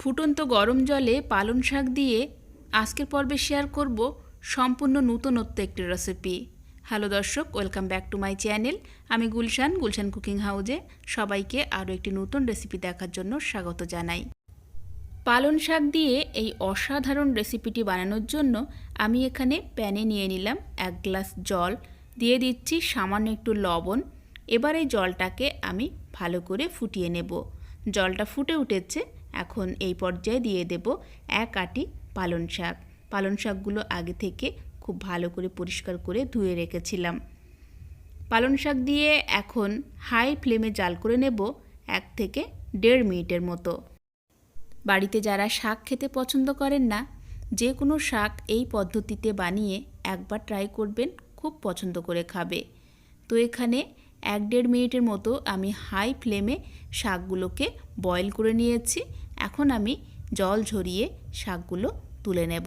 ফুটন্ত গরম জলে পালং শাক দিয়ে আজকের পর্বে শেয়ার করব সম্পূর্ণ নূতনত্ব একটি রেসিপি হ্যালো দর্শক welcome back to my channel আমি গুলশান গুলশান কুকিং হাউজে সবাইকে আরও একটি নতুন রেসিপি দেখার জন্য স্বাগত জানাই। পালং শাক দিয়ে এই অসাধারণ রেসিপিটি বানানোর জন্য আমি এখানে প্যানে নিয়ে নিলাম এক গ্লাস জল। দিয়ে দিচ্ছি সামান্য একটু লবণ। এবার এই জলটাকে আমি ভালো করে ফুটিয়ে নেব। জলটা ফুটে উঠেছে এখন এই পর্যায়ে দিয়ে দেব এক আটি পালং শাক। পালং শাকগুলো আগে থেকে খুব ভালো করে পরিষ্কার করে ধুয়ে রেখেছিলাম। পালং শাক দিয়ে এখন হাই ফ্লেমে জাল করে নেব এক থেকে দেড় মিনিটের মতো। বাড়িতে যারা শাক খেতে পছন্দ করেন না, যে কোনো শাক এই পদ্ধতিতে বানিয়ে একবার ট্রাই করবেন, খুব পছন্দ করে খাবে। তো এখানে এক দেড় মিনিটের মতো আমি হাই ফ্লেমে শাকগুলোকে বয়েল করে নিয়েছি। এখন আমি জল ঝরিয়ে শাকগুলো তুলে নেব।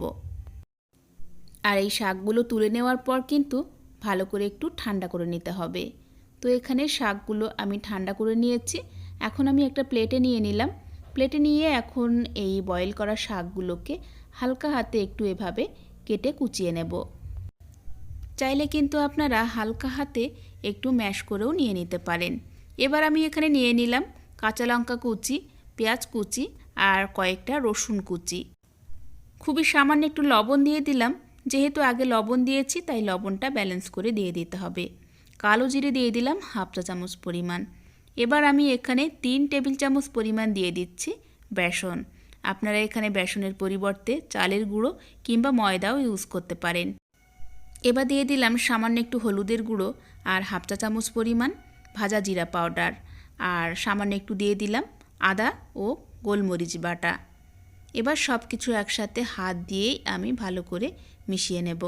আর এই শাকগুলো তুলে নেওয়ার পর কিন্তু ভালো করে একটু ঠান্ডা করে নিতে হবে। তো এখানে শাকগুলো আমি ঠান্ডা করে নিয়েছি। এখন আমি একটা প্লেটে নিয়ে নিলাম। প্লেটে নিয়ে এখন এই বয়েল করা শাকগুলোকে হালকা হাতে একটু এভাবে কেটে কুচিয়ে নেব। চাইলে কিন্তু আপনারা হালকা হাতে একটু ম্যাশ করেও নিয়ে নিতে পারেন। এবার আমি এখানে নিয়ে নিলাম কাঁচা লঙ্কা কুচি, পেঁয়াজ কুচি আর কয়েকটা রসুন কুচি। খুবই সামান্য একটু লবণ দিয়ে দিলাম। যেহেতু আগে লবণ দিয়েছি, তাই লবণটা ব্যালেন্স করে দিয়ে দিতে হবে। কালো জিরে দিয়ে দিলাম হাফ চা চামচ পরিমাণ। এবার আমি এখানে তিন টেবিল চামচ পরিমাণ দিয়ে দিচ্ছি বেসন। আপনারা এখানে বেসনের পরিবর্তে চালের গুঁড়ো কিংবা ময়দাও ইউজ করতে পারেন। এবার দিয়ে দিলাম সামান্য একটু হলুদের গুঁড়ো আর হাফ চা চামচ পরিমাণ ভাজা জিরা পাউডার। আর সামান্য একটু দিয়ে দিলাম আদা ও গোলমরিচ বাটা। এবার সব কিছু একসাথে হাত দিয়েই আমি ভালো করে মিশিয়ে নেব।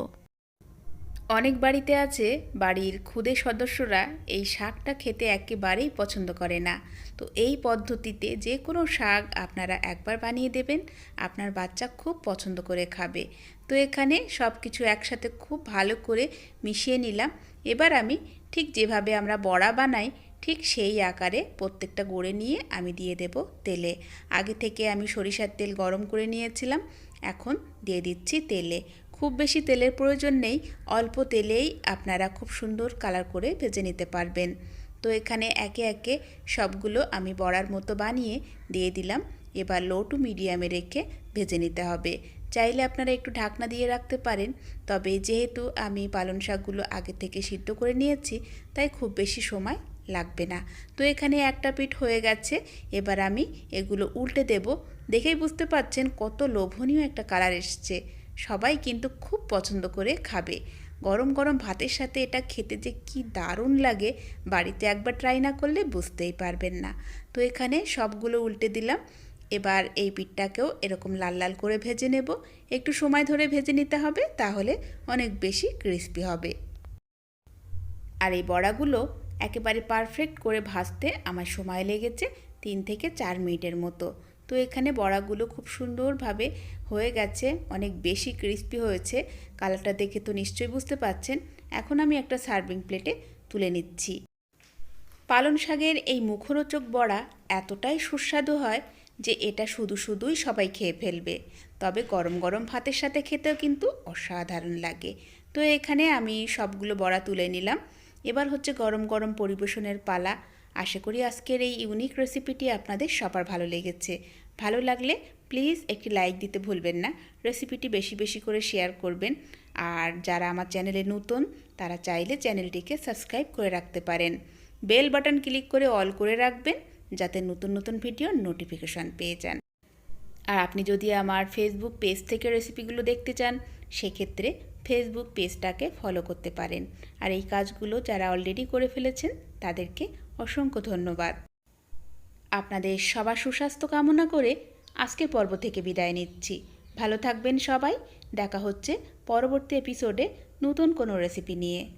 অনেক বাড়িতে আছে, বাড়ির ক্ষুদে সদস্যরা এই শাকটা খেতে একেবারেই পছন্দ করে না। তো এই পদ্ধতিতে যে কোনো শাক আপনারা একবার বানিয়ে দেবেন, আপনার বাচ্চা খুব পছন্দ করে খাবে। তো এখানে সব কিছু একসাথে খুব ভালো করে মিশিয়ে নিলাম। এবার আমি ঠিক যেভাবে আমরা বড়া বানাই, ঠিক সেই আকারে প্রত্যেকটা গড়ে নিয়ে আমি দিয়ে দেব তেলে। আগে থেকে আমি সরিষার তেল গরম করে নিয়েছিলাম, এখন দিয়ে দিচ্ছি তেলে। খুব বেশি তেলের প্রয়োজন নেই, অল্প তেলেই আপনারা খুব সুন্দর কালার করে ভেজে নিতে পারবেন। তো এখানে একে একে সবগুলো আমি বড়ার মতো বানিয়ে দিয়ে দিলাম। এবার লো টু মিডিয়ামে রেখে ভেজে নিতে হবে। চাইলে আপনারা একটু ঢাকনা দিয়ে রাখতে পারেন, তবে যেহেতু আমি পালং শাকগুলো আগে থেকে সিদ্ধ করে নিয়েছি, তাই খুব বেশি সময় লাগবে না। তো এখানে একটা পিঠ হয়ে গেছে, এবার আমি এগুলো উল্টে দেব। দেখেই বুঝতে পাচ্ছেন কত লোভনীয় একটা কালার এসছে। সবাই কিন্তু খুব পছন্দ করে খাবে। গরম গরম ভাতের সাথে এটা খেতে যে কি দারুণ লাগে, বাড়িতে একবার ট্রাই না করলে বুঝতেই পারবেন না। তো এখানে সবগুলো উল্টে দিলাম। এবার এই পিঠটাকেও এরকম লাল লাল করে ভেজে নেব। একটু সময় ধরে ভেজে নিতে হবে, তাহলে অনেক বেশি ক্রিস্পি হবে। আর এই বড়াগুলো একেবারে পারফেক্ট করে ভাজতে আমার সময় লেগেছে তিন থেকে চার মিনিটের মতো। তো এখানে বড়াগুলো খুব সুন্দরভাবে হয়ে গেছে, অনেক বেশি ক্রিস্পি হয়েছে। কালারটা দেখে তো নিশ্চয়ই বুঝতে পাচ্ছেন এখন আমি একটা সার্ভিং প্লেটে তুলে নিচ্ছি। পালং শাকের এই মুখরোচক বড়া এতটাই সুস্বাদু হয় যে এটা শুধু শুধুই সবাই খেয়ে ফেলবে। তবে গরম গরম ভাতের সাথে খেতেও কিন্তু অসাধারণ লাগে। তো এখানে আমি সবগুলো বড়া তুলে নিলাম। এবার হচ্ছে গরম গরম পরিবেশনের পালা। আশা করি আজকের এই ইউনিক রেসিপিটি আপনাদের সবার ভালো লেগেছে। ভালো লাগলে প্লিজ একটি লাইক দিতে ভুলবেন না। রেসিপিটি বেশি বেশি করে শেয়ার করবেন। আর যারা আমার চ্যানেলে নতুন, তারা চাইলে চ্যানেলটিকে সাবস্ক্রাইব করে রাখতে পারেন। বেল বাটন ক্লিক করে অল করে রাখবেন, যাতে নতুন নতুন ভিডিও নোটিফিকেশান পেয়ে যান। আর আপনি যদি আমার ফেসবুক পেজ থেকে রেসিপিগুলো দেখতে চান, সেক্ষেত্রে ফেসবুক পেজটাকে ফলো করতে পারেন। আর এই কাজগুলো যারা অলরেডি করে ফেলেছেন, তাদেরকে অসংখ্য ধন্যবাদ। আপনাদের সবার সুস্বাস্থ্য কামনা করে আজকের পর্ব থেকে বিদায় নিচ্ছি। ভালো থাকবেন সবাই। দেখা হচ্ছে পরবর্তী এপিসোডে নতুন কোনো রেসিপি নিয়ে।